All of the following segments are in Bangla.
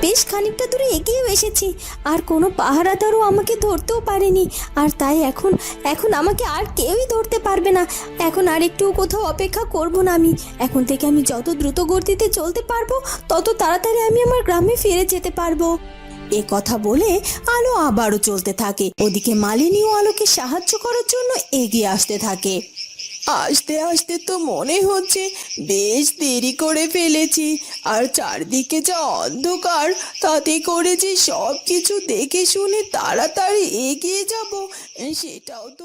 বেশ খানিকটা দূরে এগিয়েও এসেছি। আর কোনো পাহারাদারও আমাকে ধরতেও পারেনি। আর তাই এখন এখন আমাকে আর কেউই ধরতে পারবে না। এখন আর একটু কোথাও অপেক্ষা করব না আমি। এখন থেকে আমি যত দ্রুত গতিতে চলতে পারব, তত তাড়াতাড়ি আমি আমার গ্রামে ফিরে যেতে পারব। এ কথা বলে আলো আবারও চলতে থাকে। ওদিকে মালিনীও আলোকে সাহায্য করার জন্য এগিয়ে আসতে থাকে। আসতে আসতে তো মনে হচ্ছে বেশ দেরি করে ফেলেছি। আর চারদিকে যা অন্ধকার, তাতে করে যে সব কিছু দেখে শুনে তাড়াতাড়ি এগিয়ে যাব, সেটাও তো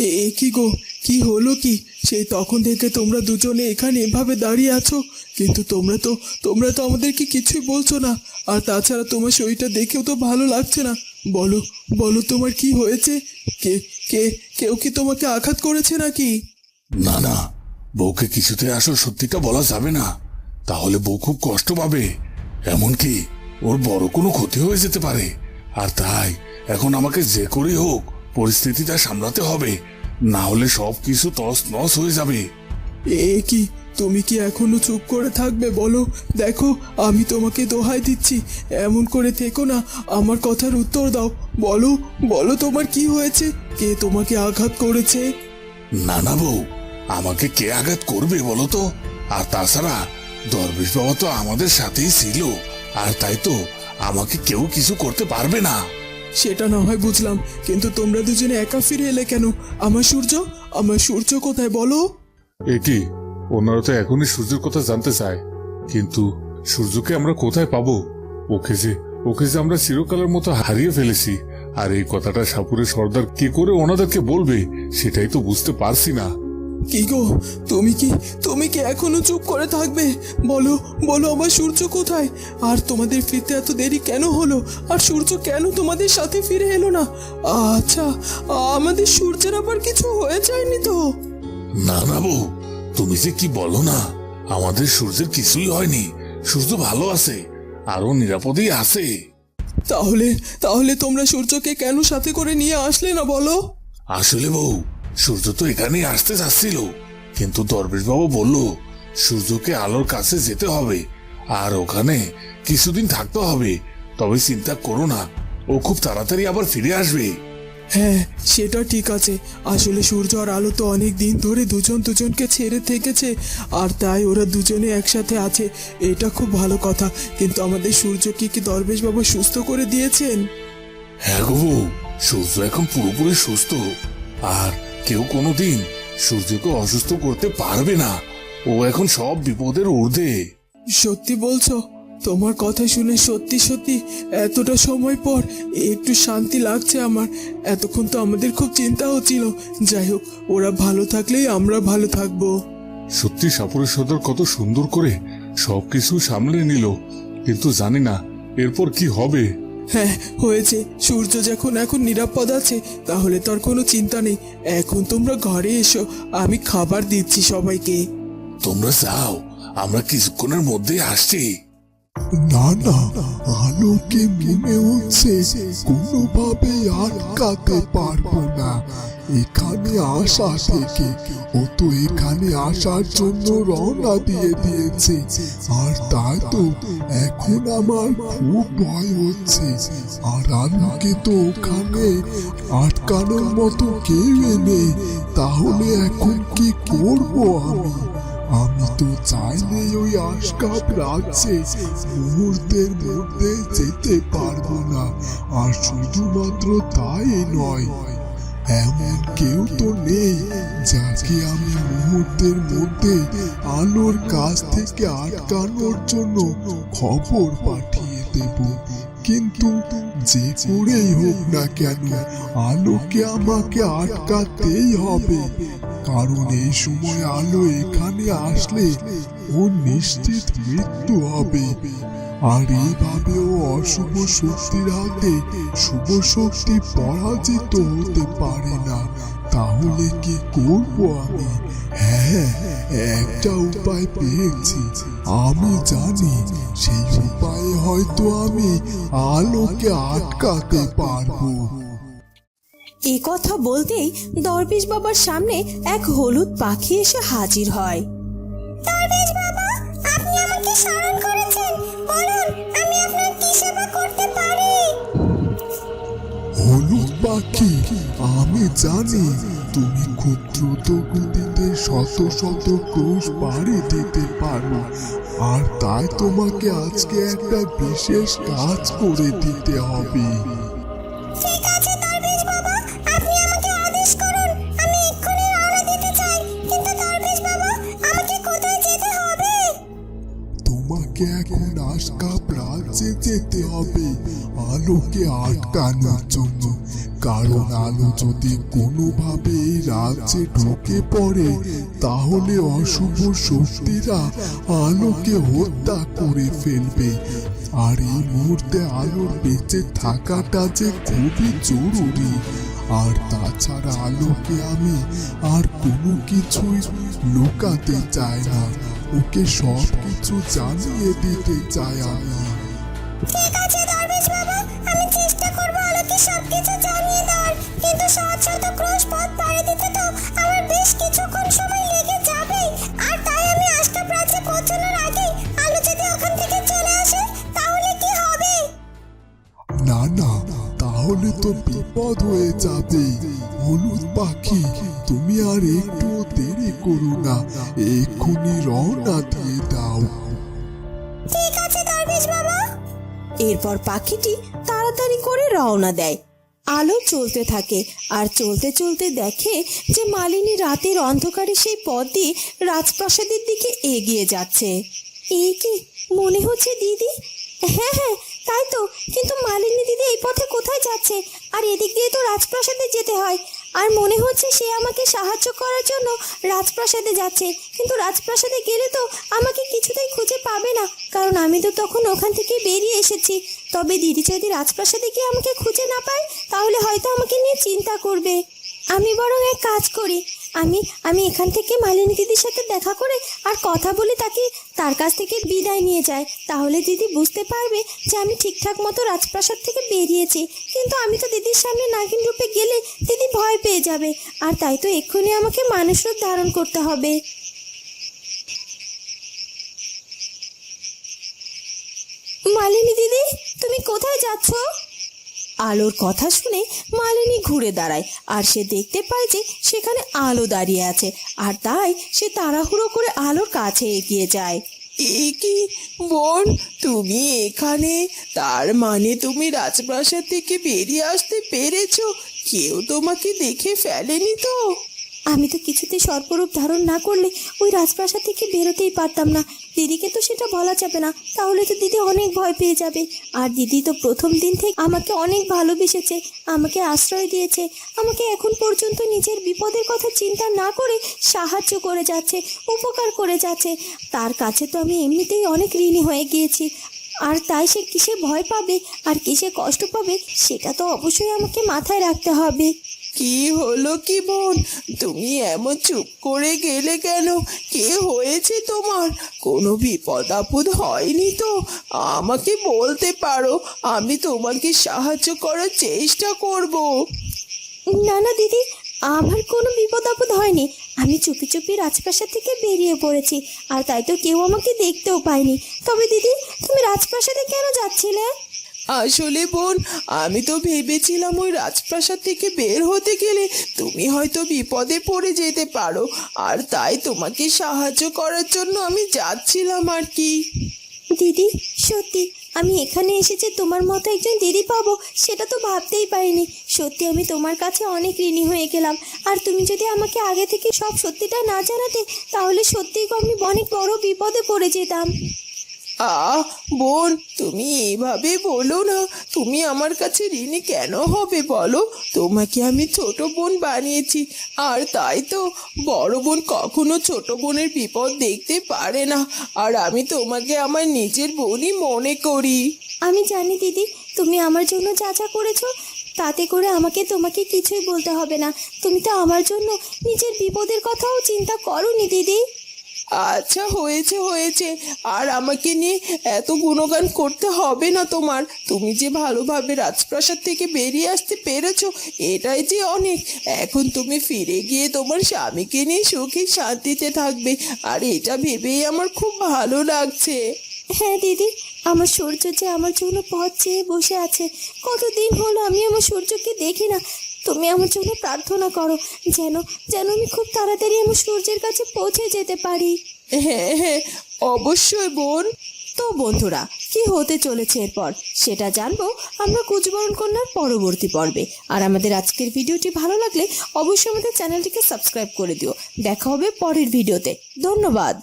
এ কি গো? কি হলো কি? সেই তখন থেকে তোমরা দুজনে এখানে এভাবে দাঁড়িয়ে আছো? কিন্তু তোমরা তো তোমরা তো আমাদেরকে কিছুই বলছো না। আর তাছাড়া তোমার শরীরটা দেখেও তো ভালো লাগছে না। বলো বলো তোমার কি হয়েছে? কে কে, কেউ কি তোমাকে আঘাত করেছে নাকি? না না বউকে কিছুতে আসল সত্যিটা বলা যাবে না। তাহলে বউ খুব কষ্ট পাবে। এমনকি ওর বড় কোনো ক্ষতি হয়ে যেতে পারে। আর তাই এখন আমাকে যে করে হোক পরিস্থিতিটা সামলাতে হবে। না হলে সব কিছু তস নস হয়ে যাবে। এ কি তুমি কি এখনও চুপ করে থাকবে বলো? দেখো আমি তোমাকে দোহাই দিচ্ছি। এমন করে থেকো না আমার কথার উত্তর দাও। বলো বলো তোমার কি হয়েছে? কে তোমাকে আঘাত করেছে? না না বউ আমাকে কে আঘাত করবে বলো তো? আর তাছাড়া দরবেশ বাবা তো আমাদের সাথেই ছিল। আর তাই তো আমাকে কেউ কিছু করতে পারবে না। সেটা না হয় বুঝলাম কিন্তু তোমরা দুজনে একা ফিরে এলে কেন? আমার সূর্য আমার সূর্য কোথায় বলো? এ কি? ওনারা তো এখনই সূর্যের কথা জানতে চায়। কিন্তু সূর্যকে আমরা কোথায় পাবো? ওকে যে ওকে যে আমরা চিরকালের মতো হারিয়ে ফেলেছি। আর এই কথাটা সাপুরের সর্দার কি করে ওনাদেরকে বলবে সেটাই তো বুঝতে পারছি না। কি গো? তুমি কি তুমি কি এখনও চুপ করে থাকবে? বলো বলো আমার সূর্য কোথায়? আর তোমাদের ফিরতে এত দেরি কেন হলো? আর সূর্য কেন তোমাদের সাথে ফিরে এলো না? আচ্ছা আমাদের সূর্যের আবার কিছু হয়ে যায়নি তো। না না বউ তুমি যে কি বলো না? আমাদের সূর্যের কিছুই হয়নি। সূর্য ভালো আছে আরও নিরাপদেই আছে। তাহলে তাহলে তোমরা সূর্যকে কেন সাথে করে নিয়ে আসলে না বলো? আসলে বউ সূর্য তো এখানেই আসতে চাচ্ছিল কিন্তু দরবেশ বাবু বলল সূর্যকে আলোর কাছে যেতে হবে আর ওখানে কিছুদিন থাকতে হবে। তবে চিন্তা করো না ও খুব তাড়াতাড়ি আবার ফিরে আসবে। হ্যাঁ সেটা ঠিক আছে। আসলে সূর্য আর আলো তো অনেক দিন ধরে দুজন দুজনকে ছেড়ে থেকেছে আর তাই ওরা দুজনে একসাথে আছে এটা খুব ভালো কথা। কিন্তু আমাদের সূর্যকে কি কি দরবেশ বাবা সুস্থ করে দিয়েছেন? হ্যাঁ গো সূর্য এখন পুরোপুরি সুস্থ। আর কেউ কোনোদিন সূর্যকে অসুস্থ করতে পারবে না। ও এখন সব বিপদের ঊর্ধ্বে। সত্যি বলছো? তোমার কথা শুনে সত্যি সত্যি এতটা সময় পর একটু শান্তি লাগছে আমার। এতক্ষণ তো আমাদের খুব চিন্তা হচ্ছিল। যাই হোক ওরা ভালো থাকলেই আমরা ভালো থাকব। সত্যি সাপুরের সর্দার কত সুন্দর করে সবকিছু সামলে নিল। কিন্তু জানি না এরপর কি হবে। হ্যাঁ হয়েছে। সূর্য যখন এখন নিরাপদ আছে তাহলে তোর কোনো চিন্তা নেই। এখন তোমরা ঘরে এসো আমি খাবার দিচ্ছি সবাইকে। তোমরা যাও আমরা কিছুক্ষণের মধ্যেই আসছি। না না আলোকে মনে হচ্ছে কোনোভাবে আটকাতে পারব না। এখানে আসা থেকে ও তো এখানে আসার জন্য রওনা দিয়ে দিয়েছে। আর তাই তো এখন আমার খুব ভয় হচ্ছে। আর আলোকে তো ওখানে আটকানোর মতো কেউ নেই। তাহলে এখন কি করব আমি? আমি তো চাইলেই ওই আশকাপ রাখছে মুহূর্তের মধ্যে যেতে পারব না। আর শুধুমাত্র তাই নয়, এমন কেউ তো নেই যাকে আমি মুহূর্তের মধ্যে আলোর কাছ থেকে আটকানোর জন্য খবর পাঠিয়ে দেব। কিন্তু যে করেই হোক না কেন, আলোকে আমাকে আটকাতেই হবে। কারণ এই সময় আলো এখানে আসলে ও নিশ্চিত মৃত্যু হবে। আর এইভাবে ও অশুভ শক্তির হাতে শুভ শক্তি পরাজিত হতে পারে না। তাহলে কি করব আমি? হ্যাঁ একটা উপায় পেয়েছি। আমি জানি সেই উপায়ে হয়তো আমি আলোকে আটকাতে পারব। এ কথা বলতেই দরবেশ বাবার সামনে এক হলুদ পাখি এসে হাজির হয়। দরবেশ বাবা আপনি আমাকে স্মরণ করেছেন? বলুন আমি আপনার কি আমি জানি তুমি খুব দ্রুত গতিতে শত শত কোষ পাড়ি দিতে পারো। আর তাই তোমাকে আজকে একটা বিশেষ কাজ করে দিতে হবে। আলোকে আটকানোর জন্য। কারণ আলো যদি কোনোভাবে এই রাজ্যে ঢুকে পড়ে, তাহলে অশুভ শক্তিরা আলোকে হত্যা করে ফেলবে। আর এই মুহূর্তে আলোর বেঁচে থাকাটা যে খুবই জরুরি। আর তাছাড়া আলোকে আমি আর কোনো কিছুই লুকাতে চাই না। ওকে সব কিছু জানিয়ে দিতে চাই আমি। সবকিছু জানিয়ে দেওয়ার। কিন্তু শত শত ক্রোশ পথ পাড়ি দিতে তো আমার বেশ কিছুক্ষণ সময় লেগে যাবে আর তাই আমি আজকা প্রাচে পৌঁছানোর আগে আলো যদি ওখান থেকে চলে আসে তাহলে কি হবে? না না তাহলে তো বিপদ হয়ে যাবে। হলুদ পাখি তুমি আর একটু দেরি করো না। এক্ষুনি রওনা দিয়ে দাও। ঠিক আছে দরবেশ বাবা। এরপর পাখিটি তাড়াতাড়ি করে রওনা দেয়। আলো চলতে থাকে আর চলতে চলতে দেখে যে মালিনী রাতের অন্ধকারে সেই পথ দিয়ে রাজপ্রাসাদের দিকে এগিয়ে যাচ্ছে। এই কি? মনে হচ্ছে দিদি? হ্যাঁ হ্যাঁ তাই তো, কিন্তু মালিনী দিদি এই পথে কোথায় যাচ্ছে? আর এদিক দিয়ে তো রাজপ্রাসাদে যেতে হয়। আর মনে হচ্ছে সে আমাকে সাহায্য করার জন্য রাজপ্রাসাদে যাচ্ছে। কিন্তু রাজপ্রাসাদে গেলে তো আমাকে কিছুতেই খুঁজে পাবে না। কারণ আমি তো তখন ওখান থেকে বেরিয়ে এসেছি। তবে দিদি যদি রাজপ্রাসাদে গিয়ে আমাকে খুঁজে না পায়, তাহলে হয়তো আমাকে নিয়ে চিন্তা করবে। আমি বরং এক কাজ করি। আমি আমি এখান থেকে মালিনী দিদির সাথে দেখা করে আর কথা বলে তাকে তার কাছ থেকে বিদায় নিয়ে যাই। তাহলে দিদি বুঝতে পারবে যে আমি ঠিকঠাক মতো রাজপ্রাসাদ থেকে বেরিয়েছি। কিন্তু আমি তো দিদির সামনে নাগিন রূপে গেলে দিদি ভয় পেয়ে যাবে। আর তাই তো এক্ষুনি আমাকে মানুষ রূপ ধারণ করতে হবে। মালিনী দিদি, তুমি কোথায় যাচ্ছ? আলোর কথা শুনে মালিনী ঘুরে দাঁড়ায়, আর সে দেখতে পায় যে সেখানে আলো দাঁড়িয়ে আছে, আর তাই সে তাড়াহুড়ো করে আলোর কাছে এগিয়ে যায়। এ কি? বোন, তুমি এখানে? তার মানে তুমি রাজপ্রাসাদ থেকে বেরিয়ে আসতে পেরেছ? কেউ তোমাকে দেখে ফেলেনি তো? আমি তো কিছুতেই সর্পরূপ ধারণ না করলে ওই রাজপ্রাসাদ থেকে বেরোতেই পারতাম না। দিদিকে তো সেটা বলা যাবে না, তাহলে তো দিদি অনেক ভয় পেয়ে যাবে। আর দিদি তো প্রথম দিন থেকে আমাকে অনেক ভালোবেসেছে, আমাকে আশ্রয় দিয়েছে, আমাকে এখন পর্যন্ত নিজের বিপদের কথা চিন্তা না করে সাহায্য করে যাচ্ছে, উপকার করে যাচ্ছে। তার কাছে তো আমি এমনিতেই অনেক ঋণী হয়ে গিয়েছি। আর তাই সে কিসে ভয় পাবে আর কিসে কষ্ট পাবে, সেটা তো অবশ্যই আমাকে মাথায় রাখতে হবে। কি হলো কি বোন? তুমি এমন চুপ করে গেলে কেন? কে হয়েছে তোমার? কোনো বিপদ আপদ হয়নি তো? আমাকে বলতে পারো, আমি তোমাকে সাহায্য করার চেষ্টা করব। না না, দিদি, আমার কোনো বিপদ আপদ হয়নি। আমি চুপি চুপি রাজপ্রাসাদ থেকে বেরিয়ে পড়েছি, আর তাই তো কেউ আমাকে দেখতেও পায়নি। তবে দিদি, তুমি রাজপ্রাসাদে কেন যাচ্ছিলে? আসলে বোন, আমি তো ভেবেছিলাম ওই রাজপ্রাসাদ থেকে বের হতে গেলে তুমি হয়তো বিপদে পড়ে যেতে পারো। আর তাই তোমাকে সাহায্য করার জন্য আমি যাচ্ছিলাম আর কি। দিদি, সত্যি, আমি এখানে এসেছি, তোমার মতো একজন দিদি পাবো, সেটা তো ভাবতেই পারিনি। সত্যি, আমি তোমার কাছে অনেক ঋণী হয়ে গেলাম। আর তুমি যদি আমাকে আগে থেকে সব সত্যিটা না জানাতে, তাহলে সত্যিই আমি অনেক বড় বিপদে পড়ে যেতাম। আহ, বোন, তুমি এভাবে বলো না। তুমি আমার কাছে ঋণী কেন হবে বলো? তোমাকে আমি ছোট বোন বানিয়েছি। আর তাই তো বড় বোন কখনো ছোট বোনের বিপদ দেখতে পারে না। আর আমি তোমাকে আমার নিজের বোনই মনে করি। আমি জানি দিদি, তুমি আমার জন্য যা যা করেছ, তাতে করে আমাকে তোমাকে কিছুই বলতে হবে না। তুমি তো আমার জন্য নিজের বিপদের কথাও চিন্তা করোনি দিদি। আচ্ছা হয়েছে হয়েছে। আর আমাকে নিয়ে এত গুণগান করতে হবে না তোমার। তুমি যে ভালোভাবে রাজপ্রাসাদ থেকে বেরিয়ে আসতে পেরেছ, এটাই যে অনেক। এখন তুমি ফিরে গিয়ে তোমার স্বামীকে নিয়ে সুখে শান্তিতে থাকবে। আর এটা ভেবেই আমার খুব ভালো লাগছে। হ্যাঁ দিদি, আমার সূর্য যে আমার জন্য পথ চেয়ে বসে আছে, কতদিন হলো আমি আমার সূর্যকে দেখি না। তুমি আমার জন্য প্রার্থনা করো যেন যেন আমি খুব তাড়াতাড়ি আমার সূর্যের কাছে পৌঁছে যেতে পারি। হ্যাঁ হ্যাঁ অবশ্যই বোন। তো বন্ধুরা কি হতে চলেছে এরপর? সেটা জানব আমরা কুচবরণ কন্যার পরবর্তী পর্বে। আর আমাদের আজকের ভিডিওটি ভালো লাগলে অবশ্যই আমাদের চ্যানেলটিকে সাবস্ক্রাইব করে দিও। দেখা হবে পরের ভিডিওতে। ধন্যবাদ।